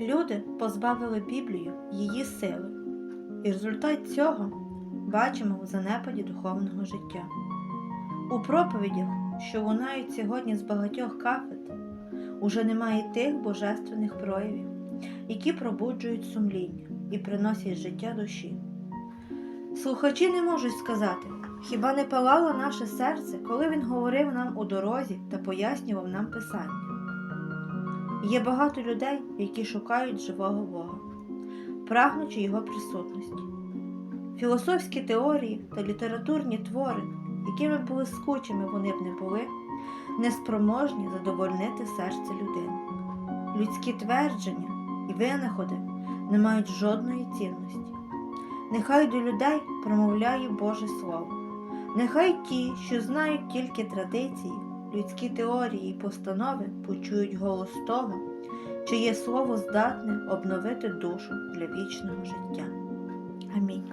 Люди позбавили Біблію її сили, і результат цього бачимо в занепаді духовного життя. У проповідях, що лунають сьогодні з багатьох кафедр, уже немає тих божественних проявів, які пробуджують сумління і приносять життя душі. Слухачі не можуть сказати, хіба не палало наше серце, коли він говорив нам у дорозі та пояснював нам Писання. Є багато людей, які шукають живого Бога, прагнучи Його присутності. Філософські теорії та літературні твори, якими б блискучими вони б не були, неспроможні задовольнити серце людини. Людські твердження і винаходи не мають жодної цінності. Нехай до людей промовляє Боже Слово. Нехай ті, що знають тільки традиції, людські теорії і постанови почують голос того, чиє слово здатне обновити душу для вічного життя. Амінь.